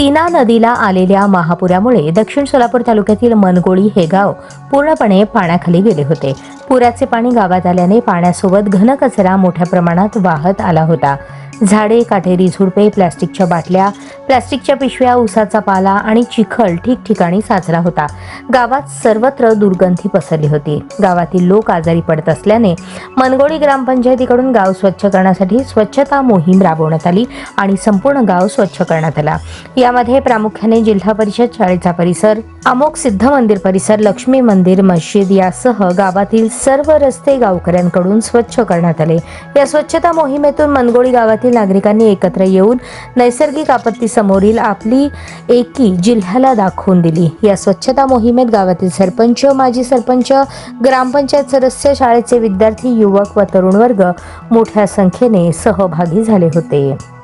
सीना नदीला आलेल्या महापुरामुळे दक्षिण सोलापूर तालुक्यातील मनगोळी हे गाव पूर्णपणे पाण्याखाली गेले होते. पुराचे पाणी गावात आल्याने पाण्यासोबत घनकचरा मोठ्या प्रमाणात वाहत आला होता. झाडे काटेरी झुडपे प्लॅस्टिकच्या बाटल्या प्लॅस्टिकच्या पिशव्या उसाचा पाला आणि चिखल ठिकठिकाणी साचला होता. गावात सर्वत्र दुर्गंधी पसरली होती. गावातील लोक आजारी पडत असल्याने मनगोळी ग्रामपंचायतीकडून गाव स्वच्छ करण्यासाठी स्वच्छता मोहीम राबवण्यात आली आणि संपूर्ण गाव स्वच्छ करण्यात आला. यामध्ये प्रामुख्याने जिल्हा परिषद शाळेचा परिसर अमोक सिद्ध मंदिर परिसर लक्ष्मी मंदिर मस्जिद यासह गावातील सर्व रस्ते गावकऱ्यांकडून स्वच्छ करण्यात आले. या स्वच्छता मोहिमेतून मनगोळी गावातील नागरिकांनी एकत्र येऊन नैसर्गिक आपत्ती समोरील आपली एकी जिल्ह्याला दाखवून दिली. या स्वच्छता मोहिमेत गावातील सरपंच माजी सरपंच ग्रामपंचायत सदस्य शाळेचे विद्यार्थी युवक व तरुण वर्ग मोठ्या संख्येने सहभागी झाले होते.